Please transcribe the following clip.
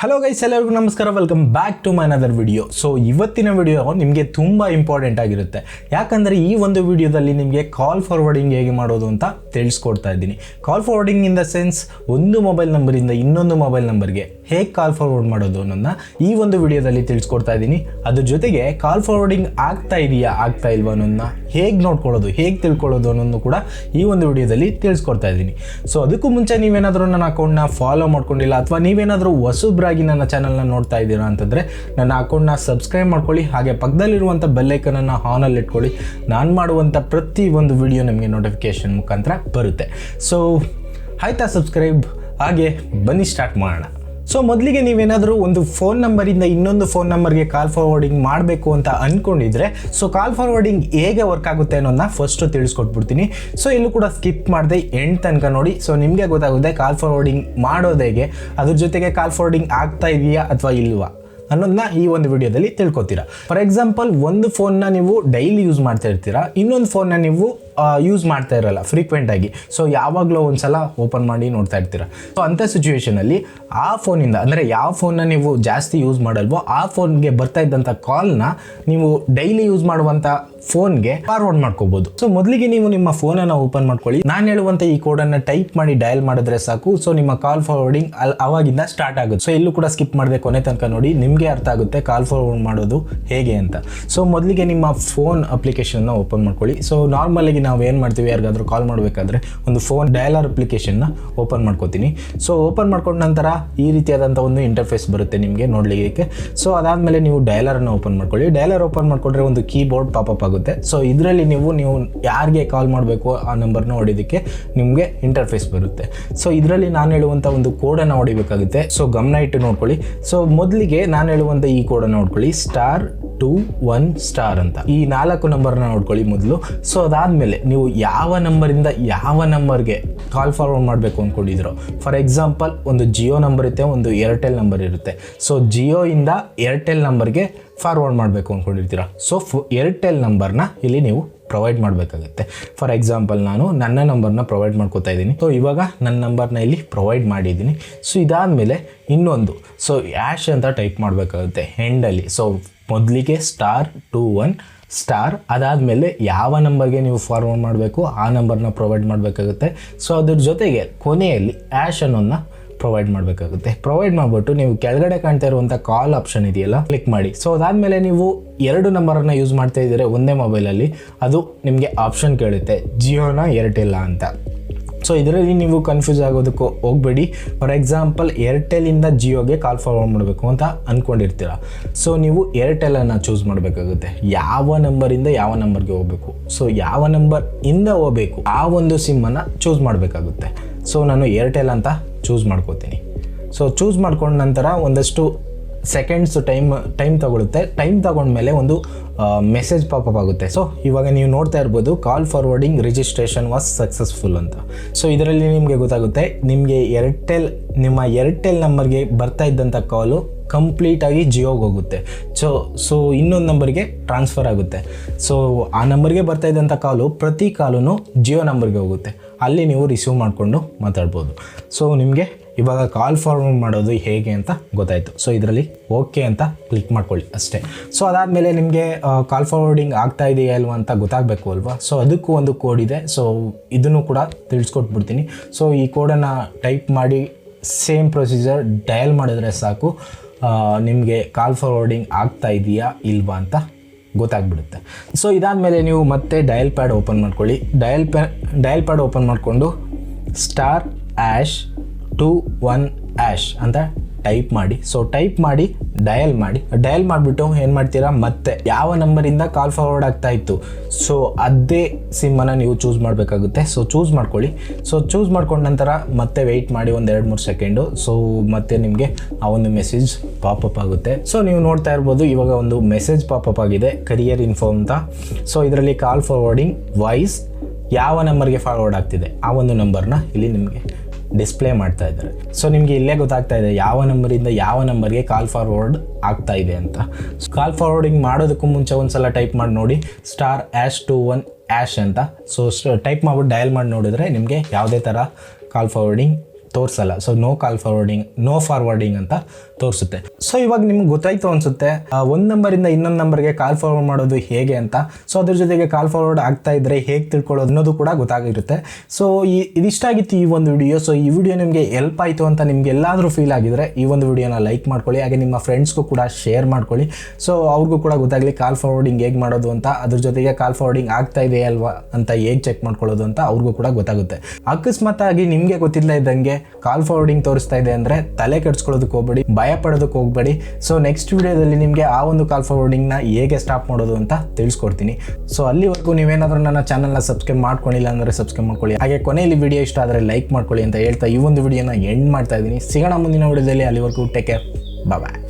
Hello guys ಎಲ್ಲರಿಗೂ ನಮಸ್ಕಾರ. Welcome back to my another video so ಇವತ್ತಿನ ವಿಡಿಯೋ ನಿಮಗೆ ತುಂಬ ಇಂಪಾರ್ಟೆಂಟ್ ಆಗಿರುತ್ತೆ. ಯಾಕಂದರೆ ಈ ಒಂದು ವಿಡಿಯೋದಲ್ಲಿ ನಿಮಗೆ ಕಾಲ್ ಫಾರ್ವರ್ಡಿಂಗ್ ಹೇಗೆ ಮಾಡೋದು ಅಂತ ತಿಳಿಸ್ಕೊಡ್ತಾ ಇದ್ದೀನಿ. Call forwarding in the sense ಒಂದು ಮೊಬೈಲ್ ನಂಬರಿಂದ ಇನ್ನೊಂದು ಮೊಬೈಲ್ ನಂಬರ್ಗೆ ಹೇಗೆ ಕಾಲ್ ಫಾರ್ವರ್ಡ್ ಮಾಡೋದು ಅನ್ನೋದನ್ನ ಈ ಒಂದು ವಿಡಿಯೋದಲ್ಲಿ ತಿಳಿಸ್ಕೊಡ್ತಾ ಇದ್ದೀನಿ. ಅದ್ರ ಜೊತೆಗೆ ಕಾಲ್ ಫಾರ್ವರ್ಡಿಂಗ್ ಆಗ್ತಾ ಇದೆಯಾ, ಆಗ್ತಾ ಇಲ್ವಾ ಅನ್ನೋದನ್ನ ಹೇಗೆ ನೋಡ್ಕೊಳ್ಳೋದು, ಹೇಗೆ ತಿಳ್ಕೊಳ್ಳೋದು ಅನ್ನೋದು ಕೂಡ ಈ ಒಂದು ವಿಡಿಯೋದಲ್ಲಿ ತಿಳಿಸ್ಕೊಡ್ತಾ ಇದ್ದೀನಿ. ಸೊ ಅದಕ್ಕೂ ಮುಂಚೆ ನೀವೇನಾದರೂ ನನ್ನ ಅಕೌಂಟ್ನ ಫಾಲೋ ಮಾಡ್ಕೊಂಡಿಲ್ಲ ಅಥವಾ ನೀವೇನಾದರೂ ಹೊಸಬ್ರಾಗಿ ನನ್ನ ಚಾನಲ್ನ ನೋಡ್ತಾ ಇದ್ದೀರಾ ಅಂತಂದರೆ ನನ್ನ ಅಕೌಂಟ್ನ ಸಬ್ಸ್ಕ್ರೈಬ್ ಮಾಡ್ಕೊಳ್ಳಿ, ಹಾಗೆ ಪಕ್ಕದಲ್ಲಿರುವಂಥ ಬೆಲ್ಲೈಕನನ್ನು ಆನಲ್ಲಿ ಇಟ್ಕೊಳ್ಳಿ. ನಾನು ಮಾಡುವಂಥ ಪ್ರತಿ ಒಂದು ವಿಡಿಯೋ ನಿಮಗೆ ನೋಟಿಫಿಕೇಷನ್ ಮುಖಾಂತರ ಬರುತ್ತೆ. ಸೊ ಆಯ್ತಾ ಸಬ್ಸ್ಕ್ರೈಬ್ ಹಾಗೆ ಬನ್ನಿ ಸ್ಟಾರ್ಟ್ ಮಾಡೋಣ. ಸೊ ಮೊದಲಿಗೆ ನೀವೇನಾದರೂ ಒಂದು ಫೋನ್ ನಂಬರಿಂದ ಇನ್ನೊಂದು ಫೋನ್ ನಂಬರ್ಗೆ ಕಾಲ್ ಫಾರ್ವರ್ಡಿಂಗ್ ಮಾಡಬೇಕು ಅಂತ ಅಂದ್ಕೊಂಡಿದ್ರೆ ಸೊ ಕಾಲ್ ಫಾರ್ವರ್ಡಿಂಗ್ ಹೇಗೆ ವರ್ಕ್ ಆಗುತ್ತೆ ಅನ್ನೋದನ್ನ ಫಸ್ಟು ತಿಳಿಸ್ಕೊಟ್ಬಿಡ್ತೀನಿ. ಸೊ ಇಲ್ಲೂ ಕೂಡ ಸ್ಕಿಪ್ ಮಾಡದೆ ಎಂಡ್ ತನಕ ನೋಡಿ. ಸೊ ನಿಮಗೆ ಗೊತ್ತಾಗುತ್ತೆ ಕಾಲ್ ಫಾರ್ವರ್ಡಿಂಗ್ ಮಾಡೋದು ಹೇಗೆ ಅದ್ರ ಜೊತೆಗೆ ಕಾಲ್ ಫಾರ್ವರ್ಡಿಂಗ್ ಆಗ್ತಾ ಇದೆಯಾ ಅಥವಾ ಇಲ್ವಾ ಅನ್ನೋದನ್ನ ಈ ಒಂದು ವಿಡಿಯೋದಲ್ಲಿ ತಿಳ್ಕೊತೀರಾ. ಫಾರ್ ಎಕ್ಸಾಂಪಲ್ ಒಂದು ಫೋನ್ನ ನೀವು ಡೈಲಿ ಯೂಸ್ ಮಾಡ್ತಾ ಇರ್ತೀರಾ, ಇನ್ನೊಂದು ಫೋನ್ನ ನೀವು ಯೂಸ್ ಮಾಡ್ತಾ ಇರಲ್ಲ ಫ್ರೀಕ್ವೆಂಟ್ ಆಗಿ. ಸೊ ಯಾವಾಗಲೂ ಒಂದ್ಸಲ ಓಪನ್ ಮಾಡಿ ನೋಡ್ತಾ ಇರ್ತೀರಾ. ಸೊ ಅಂಥ ಸಿಚುವೇಶನಲ್ಲಿ ಆ ಫೋನಿಂದ ಅಂದರೆ ಯಾವ ಫೋನ್ನ ನೀವು ಜಾಸ್ತಿ ಯೂಸ್ ಮಾಡಲ್ವೋ, ಆ ಫೋನ್ಗೆ ಬರ್ತಾ ಇದ್ದಂಥ ಕಾಲ್ನ ನೀವು ಡೈಲಿ ಯೂಸ್ ಮಾಡುವಂಥ ಫೋನ್ಗೆ ಫಾರ್ವರ್ಡ್ ಮಾಡ್ಕೋಬಹುದು ಸೊ ಮೊದಲಿಗೆ ನೀವು ನಿಮ್ಮ ಫೋನನ್ನು ಓಪನ್ ಮಾಡ್ಕೊಳ್ಳಿ. ನಾನು ಹೇಳುವಂಥ ಈ ಕೋಡನ್ನು ಟೈಪ್ ಮಾಡಿ ಡಯಲ್ ಮಾಡಿದ್ರೆ ಸಾಕು. ಸೊ ನಿಮ್ಮ ಕಾಲ್ ಫಾರ್ವರ್ಡಿಂಗ್ ಅಲ್ಲಿ ಅವಾಗಿಂದ ಸ್ಟಾರ್ಟ್ ಆಗುತ್ತೆ. ಸೊ ಎಲ್ಲೂ ಕೂಡ ಸ್ಕಿಪ್ ಮಾಡದೆ ಕೊನೆ ತನಕ ನೋಡಿ, ನಿಮಗೆ ಅರ್ಥ ಆಗುತ್ತೆ ಕಾಲ್ ಫಾರ್ವರ್ಡ್ ಮಾಡೋದು ಹೇಗೆ ಅಂತ. ಸೊ ಮೊದಲಿಗೆ ನಿಮ್ಮ ಫೋನ್ ಅಪ್ಲಿಕೇಶನ್ನ ಓಪನ್ ಮಾಡ್ಕೊಳ್ಳಿ. ಸೊ ನಾರ್ಮಲಾಗಿ ನಾವು ಏನು ಮಾಡ್ತೀವಿ, ಯಾರಿಗಾದರೂ ಕಾಲ್ ಮಾಡಬೇಕಾದ್ರೆ ಒಂದು ಫೋನ್ ಡಯಲರ್ ಅಪ್ಲಿಕೇಶನ್ನ ಓಪನ್ ಮಾಡ್ಕೋತೀನಿ. ಸೊ ಓಪನ್ ಮಾಡ್ಕೊಂಡ ನಂತರ ಈ ರೀತಿಯಾದಂಥ ಒಂದು ಇಂಟರ್ಫೇಸ್ ಬರುತ್ತೆ ನಿಮಗೆ ನೋಡಲಿಕ್ಕೆ. ಸೊ ಅದಾದಮೇಲೆ ನೀವು ಡಯಲರನ್ನು ಓಪನ್ ಮಾಡ್ಕೊಳ್ಳಿ. ಡಯಲರ್ ಓಪನ್ ಮಾಡಿಕೊಂಡ್ರೆ ಒಂದು ಕೀಬೋರ್ಡ್ ಪಾಪಪ್ ಆಗುತ್ತೆ. ಸೊ ಇದರಲ್ಲಿ ನೀವು ನೀವು ಯಾರಿಗೆ ಕಾಲ್ ಮಾಡಬೇಕು ಆ ನಂಬರ್ನ ಹೊಡಿಯೋದಕ್ಕೆ ನಿಮಗೆ ಇಂಟರ್ಫೇಸ್ ಬರುತ್ತೆ. ಸೊ ಇದರಲ್ಲಿ ನಾನು ಹೇಳುವಂಥ ಒಂದು ಕೋಡನ್ನು ಹೊಡಿಬೇಕಾಗುತ್ತೆ. ಸೊ ಗಮನ ಇಟ್ಟು ನೋಡ್ಕೊಳ್ಳಿ. ಸೊ ಮೊದಲಿಗೆ ನಾನು ಹೇಳುವಂಥ ಈ ಕೋಡನ್ನು ನೋಡ್ಕೊಳ್ಳಿ. ಸ್ಟಾರ್ ಟೂ ಒನ್ ಸ್ಟಾರ್ ಅಂತ. ಈ ನಾಲ್ಕು ನಂಬರ್ನ ನೋಡ್ಕೊಳ್ಳಿ ಮೊದಲು. ಸೊ ಅದಾದಮೇಲೆ ನೀವು ಯಾವ ನಂಬರಿಂದ ಯಾವ ನಂಬರ್ಗೆ ಕಾಲ್ ಫಾರ್ವರ್ಡ್ ಮಾಡಬೇಕು ಅಂದ್ಕೊಂಡಿದ್ರು ಫಾರ್ ಎಕ್ಸಾಂಪಲ್ ಒಂದು ಜಿಯೋ ನಂಬರ್ ಇರುತ್ತೆ ಒಂದು ಏರ್ಟೆಲ್ ನಂಬರ್ ಇರುತ್ತೆ. ಸೊ ಜಿಯೋಯಿಂದ ಏರ್ಟೆಲ್ ನಂಬರ್ಗೆ ಫಾರ್ವರ್ಡ್ ಮಾಡಬೇಕು ಅಂದ್ಕೊಂಡಿರ್ತೀರ ಸೊ ಫು ಏರ್ಟೆಲ್ ನಂಬರ್ನ ಇಲ್ಲಿ ನೀವು ಪ್ರೊವೈಡ್ ಮಾಡಬೇಕಾಗುತ್ತೆ. ಫಾರ್ ಎಕ್ಸಾಂಪಲ್ ನಾನು ನನ್ನ ನಂಬರ್ನ ಪ್ರೊವೈಡ್ ಮಾಡ್ಕೋತಾ ಇದ್ದೀನಿ. ಸೊ ಇವಾಗ ನನ್ನ ನಂಬರ್ನ ಇಲ್ಲಿ ಪ್ರೊವೈಡ್ ಮಾಡಿದ್ದೀನಿ. ಸೊ ಇದಾದಮೇಲೆ ಇನ್ನೊಂದು. ಸೊ ಆ್ಯಶ್ ಅಂತ ಟೈಪ್ ಮಾಡಬೇಕಾಗುತ್ತೆ ಹೆಂಡಲ್ಲಿ ಸೊ ಮೊದಲಿಗೆ ಸ್ಟಾರ್ ಟೂ ಒನ್ ಸ್ಟಾರ್ ಅದಾದಮೇಲೆ ಯಾವ ನಂಬರ್ಗೆ ನೀವು ಫಾರ್ವರ್ಡ್ ಮಾಡಬೇಕು, ಆ ನಂಬರ್ನ ಪ್ರೊವೈಡ್ ಮಾಡಬೇಕಾಗುತ್ತೆ. ಸೊ ಅದ್ರ ಜೊತೆಗೆ ಕೊನೆಯಲ್ಲಿ ಆ್ಯಶ್ ಅನ್ನೋದನ್ನ ಪ್ರೊವೈಡ್ ಮಾಡಬೇಕಾಗುತ್ತೆ. ಪ್ರೊವೈಡ್ ಮಾಡಿಬಿಟ್ಟು ನೀವು ಕೆಳಗಡೆ ಕಾಣ್ತಾ ಇರುವಂಥ ಕಾಲ್ ಆಪ್ಷನ್ ಇದೆಯಲ್ಲ ಕ್ಲಿಕ್ ಮಾಡಿ. ಸೊ ಅದಾದಮೇಲೆ ನೀವು ಎರಡು ನಂಬರನ್ನು ಯೂಸ್ ಮಾಡ್ತಾ ಇದ್ದೀರಾ ಒಂದೇ ಮೊಬೈಲಲ್ಲಿ ಅದು ನಿಮಗೆ ಆಪ್ಷನ್ ಕೇಳುತ್ತೆ ಜಿಯೋನ ಏರ್ಟೆಲ್ಲ ಅಂತ. ಸೊ ಇದರಲ್ಲಿ ನೀವು ಕನ್ಫ್ಯೂಸ್ ಆಗೋದಕ್ಕೆ ಹೋಗಬೇಡಿ. ಫಾರ್ ಎಕ್ಸಾಂಪಲ್ ಏರ್ಟೆಲಿಂದ ಜಿಯೋಗೆ ಕಾಲ್ ಫಾರ್ವರ್ಡ್ ಮಾಡಬೇಕು ಅಂತ ಅಂದ್ಕೊಂಡಿರ್ತೀರ ಸೊ ನೀವು ಏರ್ಟೆಲನ್ನು ಚೂಸ್ ಮಾಡಬೇಕಾಗುತ್ತೆ. ಯಾವ ನಂಬರಿಂದ ಯಾವ ನಂಬರ್ಗೆ ಹೋಗಬೇಕು? ಸೊ ಯಾವ ನಂಬರ್ ಇಂದ ಹೋಗಬೇಕು? ಆ ಒಂದು ಸಿಮ್ಮನ್ನು ಚೂಸ್ ಮಾಡಬೇಕಾಗುತ್ತೆ. ಸೊ ನಾನು ಏರ್ಟೆಲ್ ಅಂತ ಚೂಸ್ ಮಾಡ್ಕೋತೀನಿ. ಸೊ ಚೂಸ್ ಮಾಡ್ಕೊಂಡ ನಂತರ ಒಂದಷ್ಟು ಸೆಕೆಂಡ್ಸ್ ಟೈಮ್ ಟೈಮ್ ತಗೊಳುತ್ತೆ. ಟೈಮ್ ತಗೊಂಡ್ಮೇಲೆ ಒಂದು ಮೆಸೇಜ್ ಪಾಪಪ್ ಆಗುತ್ತೆ. ಸೊ ಇವಾಗ ನೀವು ನೋಡ್ತಾ ಇರ್ಬೋದು call forwarding registration was successful ಅಂತ. ಸೊ ಇದರಲ್ಲಿ ನಿಮಗೆ ಗೊತ್ತಾಗುತ್ತೆ, ನಿಮಗೆ ಏರ್ಟೆಲ್ ನಿಮ್ಮ ಏರ್ಟೆಲ್ ನಂಬರ್ಗೆ ಬರ್ತಾ ಇದ್ದಂಥ ಕಾಲು ಕಂಪ್ಲೀಟಾಗಿ ಜಿಯೋಗೆ ಹೋಗುತ್ತೆ. ಸೊ ಸೊ ಇನ್ನೊಂದು ನಂಬರ್ಗೆ ಟ್ರಾನ್ಸ್ಫರ್ ಆಗುತ್ತೆ. ಸೊ ಆ ನಂಬರ್ಗೆ ಬರ್ತಾ ಇದ್ದಂಥ ಕಾಲು ಪ್ರತಿ ಕಾಲೂ ಜಿಯೋ ನಂಬರ್ಗೆ ಹೋಗುತ್ತೆ. ಅಲ್ಲಿ ನೀವು ರಿಸೀವ್ ಮಾಡಿಕೊಂಡು ಮಾತಾಡ್ಬೋದು. ಸೊ ನಿಮಗೆ ಇವಾಗ ಕಾಲ್ ಫಾರ್ವರ್ಡ್ ಮಾಡೋದು ಹೇಗೆ ಅಂತ ಗೊತ್ತಾಯಿತು. ಸೊ ಇದರಲ್ಲಿ ಓಕೆ ಅಂತ ಕ್ಲಿಕ್ ಮಾಡ್ಕೊಳ್ಳಿ ಅಷ್ಟೇ. ಸೊ ಅದಾದಮೇಲೆ ನಿಮಗೆ ಕಾಲ್ ಫಾರ್ವರ್ಡಿಂಗ್ ಆಗ್ತಾ ಇದೆಯಾ ಇಲ್ವಾ ಅಂತ ಗೊತ್ತಾಗಬೇಕು ಅಲ್ವಾ? ಸೊ ಅದಕ್ಕೂ ಒಂದು ಕೋಡ್ ಇದೆ. ಸೊ ಇದನ್ನು ಕೂಡ ತಿಳಿಸ್ಕೊಟ್ಬಿಡ್ತೀನಿ. ಸೊ ಈ ಕೋಡನ್ನು ಟೈಪ್ ಮಾಡಿ ಸೇಮ್ ಪ್ರೊಸೀಜರ್ ಡಯಲ್ ಮಾಡಿದ್ರೆ ಸಾಕು. ನಿಮಗೆ ಕಾಲ್ ಫಾರ್ವರ್ಡಿಂಗ್ ಆಗ್ತಾ ಇದೆಯಾ ಇಲ್ವಾ ಅಂತ ಗೊತ್ತಾಗ್ಬಿಡುತ್ತೆ. ಸೊ ಇದಾದಮೇಲೆ ನೀವು ಮತ್ತೆ ಡಯಲ್ ಪ್ಯಾಡ್ ಓಪನ್ ಮಾಡ್ಕೊಳ್ಳಿ. ಡಯಲ್ ಪ್ಯಾ ಡಯಲ್ ಪ್ಯಾಡ್ ಓಪನ್ ಮಾಡಿಕೊಂಡು star hash two one hash ಅಂತ ಟೈಪ್ ಮಾಡಿ. ಸೊ ಟೈಪ್ ಮಾಡಿ, ಡಯಲ್ ಮಾಡಿ. ಡಯಲ್ ಮಾಡಿಬಿಟ್ಟು ಏನು ಮಾಡ್ತೀರಾ? ಮತ್ತೆ. ಯಾವ ನಂಬರಿಂದ ಕಾಲ್ ಫಾರ್ವರ್ಡ್ ಆಗ್ತಾ ಇತ್ತು? ಸೊ ಅದೇ ಸಿಮ್ಮನ್ನು ನೀವು ಚೂಸ್ ಮಾಡಬೇಕಾಗುತ್ತೆ. ಸೊ ಚೂಸ್ ಮಾಡ್ಕೊಳ್ಳಿ. ಸೊ ಚೂಸ್ ಮಾಡ್ಕೊಂಡ ನಂತರ ಮತ್ತೆ ವೆಯ್ಟ್ ಮಾಡಿ ಒಂದು ಎರಡು ಮೂರು ಸೆಕೆಂಡು ಸೊ ಮತ್ತೆ ನಿಮಗೆ ಆ ಒಂದು ಮೆಸೇಜ್ ಪಾಪಪ್ ಆಗುತ್ತೆ. ಸೊ ನೀವು ನೋಡ್ತಾ ಇರ್ಬೋದು, ಇವಾಗ ಒಂದು ಮೆಸೇಜ್ ಪಾಪಪ್ ಆಗಿದೆ. ಕರಿಯರ್ ಇನ್ಫೋ ಅಂತ. ಸೊ ಇದರಲ್ಲಿ ಕಾಲ್ ಫಾರ್ವರ್ಡಿಂಗ್ ವಾಯ್ಸ್ ಯಾವ ನಂಬರ್ಗೆ ಫಾರ್ವರ್ಡ್ ಆಗ್ತಿದೆ? ಆ ಒಂದು ನಂಬರ್ನ ಇಲ್ಲಿ ನಿಮಗೆ ಡಿಸ್ಪ್ಲೇ ಮಾಡ್ತಾ ಇದ್ದಾರೆ. ಸೊ ನಿಮಗೆ ಇಲ್ಲೇ ಗೊತ್ತಾಗ್ತಾ ಇದೆ ಯಾವ ನಂಬರಿಂದ ಯಾವ ನಂಬರ್ಗೆ ಕಾಲ್ ಫಾರ್ವರ್ಡ್ ಆಗ್ತಾ ಇದೆ ಅಂತ. ಕಾಲ್ ಫಾರ್ವರ್ಡಿಂಗ್ ಮಾಡೋದಕ್ಕೂ ಮುಂಚೆ ಒಂದ್ಸಲ ಟೈಪ್ ಮಾಡಿ ನೋಡಿ star hash two one hash ಅಂತ. ಸೊ ಟೈಪ್ ಮಾಡ್ಬಿಟ್ಟು ಡಯಲ್ ಮಾಡಿ ನೋಡಿದ್ರೆ ನಿಮಗೆ ಯಾವುದೇ ಥರ call forwarding ತೋರಿಸಲ್ಲ. So no call forwarding no forwarding ಅಂತ ತೋರಿಸುತ್ತೆ. ಸೊ ಇವಾಗ ನಿಮ್ಗೆ ಗೊತ್ತಾಯ್ತು ಅನ್ಸುತ್ತೆ ಒಂದು ನಂಬರಿಂದ ಇನ್ನೊಂದು ನಂಬರ್ಗೆ ಕಾಲ್ ಫಾರ್ವರ್ಡ್ ಮಾಡೋದು ಹೇಗೆ ಅಂತ. ಸೊ ಅದ್ರ ಜೊತೆಗೆ ಕಾಲ್ ಫಾರ್ವರ್ಡ್ ಆಗ್ತಾ ಇದ್ರೆ ಹೇಗೆ ತಿಳ್ಕೊಳ್ಳೋದು ಅನ್ನೋದು ಕೂಡ ಗೊತ್ತಾಗಿರುತ್ತೆ. ಸೊ ಈ ಇದಿಷ್ಟಾಗಿತ್ತು ಈ ಒಂದು ವಿಡಿಯೋ ಸೊ ಈ ವಿಡಿಯೋ ನಿಮಗೆ ಹೆಲ್ಪ್ ಆಯಿತು ಅಂತ ನಿಮ್ಗೆ ಎಲ್ಲಾದರೂ ಫೀಲ್ ಆಗಿದ್ರೆ ಈ ಒಂದು ವಿಡಿಯೋನ ಲೈಕ್ ಮಾಡ್ಕೊಳ್ಳಿ, ಹಾಗೆ ನಿಮ್ಮ ಫ್ರೆಂಡ್ಸ್ಗೂ ಕೂಡ ಶೇರ್ ಮಾಡ್ಕೊಳ್ಳಿ. ಸೊ ಅವ್ರಿಗೂ ಕೂಡ ಗೊತ್ತಾಗಲಿ ಕಾಲ್ ಫಾರ್ವರ್ಡಿಂಗ್ ಹೇಗೆ ಮಾಡೋದು ಅಂತ, ಅದ್ರ ಜೊತೆಗೆ ಕಾಲ್ ಫಾರ್ವರ್ಡಿಂಗ್ ಆಗ್ತಾ ಇದೆ ಅಲ್ವಾ ಅಂತ ಹೇಗೆ ಚೆಕ್ ಮಾಡ್ಕೊಳ್ಳೋದು ಅಂತ ಅವ್ರಿಗೂ ಕೂಡ ಗೊತ್ತಾಗುತ್ತೆ. ಅಕಸ್ಮಾತಾಗಿ ನಿಮಗೆ ಗೊತ್ತಿಲ್ಲ ಇದ್ದಂಗೆ ಕಾಲ್ ಫಾರ್ವರ್ಡಿಂಗ್ ತೋರಿಸ್ತಾ ಇದೆ ಅಂದರೆ ತಲೆ ಕೆಡ್ಸ್ಕೊಳ್ಳೋದಕ್ಕೆ ಹೋಗ್ಬೇಡಿ, ಭಯ ಪಡೋದಕ್ಕೆ ಹೋಗ್ಬೇಡಿ. ಸೊ ನೆಕ್ಸ್ಟ್ ವಿಡಿಯೋದಲ್ಲಿ ನಿಮಗೆ ಆ ಒಂದು ಕಾಲ್ ಫಾರ್ವರ್ಡಿಂಗ್ನ ಹೇಗೆ ಸ್ಟಾಪ್ ಮಾಡೋದು ಅಂತ ತಿಳಿಸ್ಕೊಡ್ತೀನಿ. ಸೊ ಅಲ್ಲಿವರೆಗೂ ನೀವೇನಾದರೂ ನನ್ನ ಚಾನಲ್ನ ಸಬ್ಸ್ಕ್ರೈಬ್ ಮಾಡ್ಕೊಂಡಿಲ್ಲ ಅಂದರೆ ಸಬ್ಸ್ಕ್ರೈಬ್ ಮಾಡ್ಕೊಳ್ಳಿ. ಹಾಗೆ ಕೊನೆಯಲ್ಲಿ ವಿಡಿಯೋ ಇಷ್ಟ ಆದರೆ ಲೈಕ್ ಮಾಡ್ಕೊಳ್ಳಿ ಅಂತ ಹೇಳ್ತಾ ಈ ಒಂದು ವಿಡಿಯೋನ ಎಂಡ್ ಮಾಡ್ತಾ ಇದ್ದೀನಿ. ಸಿಗೋಣ ಮುಂದಿನ ವಿಡಿಯೋದಲ್ಲಿ ಅಲ್ಲಿವರೆಗೂ ಟೇಕ್ ಕೇರ್ ಬಾಯ್